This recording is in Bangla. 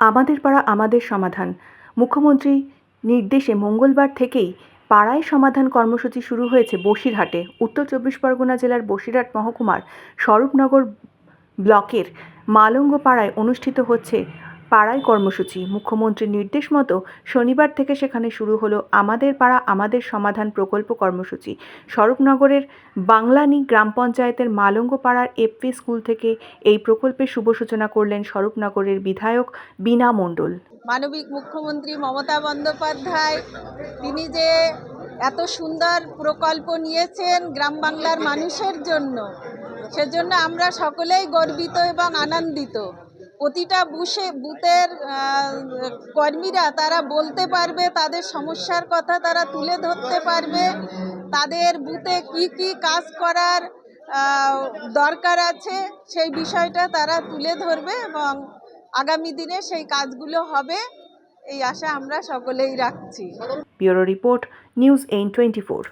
আমাদের পাড়া আমাদের সমাধান। মুখ্যমন্ত্রী নির্দেশে মঙ্গলবার থেকেই পাড়ায় সমাধান কর্মসূচি শুরু হয়েছে বসিরহাটে। উত্তর চব্বিশ পরগনা জেলার বসিরহাট মহকুমার স্বরূপনগর ব্লকের মালঙ্গ পাড়ায় অনুষ্ঠিত হচ্ছে পাড়ায় কর্মসূচি। মুখ্যমন্ত্রীর নির্দেশ মতো শনিবার থেকে সেখানে শুরু হলো আমাদের পাড়া, আমাদের সমাধান প্রকল্প কর্মসূচি। স্বরূপনগরের বাংলানি গ্রাম পঞ্চায়েতের মালঙ্গ পাড়ার এফপি স্কুল থেকে এই প্রকল্পের শুভ সূচনা করলেন স্বরূপনগরের বিধায়ক বীণা মণ্ডল। মানবিক মুখ্যমন্ত্রী মমতা বন্দ্যোপাধ্যায়, তিনি যে এত সুন্দর প্রকল্প নিয়েছেন গ্রাম বাংলার মানুষের জন্য, সেজন্য আমরা সকলেই গর্বিত এবং আনন্দিত। প্রতিটা বুসে বুথের কর্মীরা তারা বলতে পারবে তাদের সমস্যার কথা তারা তুলে ধরতে পারবে। তাদের বুথে কি কি কাজ করার দরকার আছে সেই বিষয়টা তারা তুলে ধরবে এবং আগামী দিনে সেই কাজগুলো হবে। এই আশা আমরা সকলেই রাখছি। ব্যুরো রিপোর্ট, নিউজ এইন টোয়েন্টি ফোর।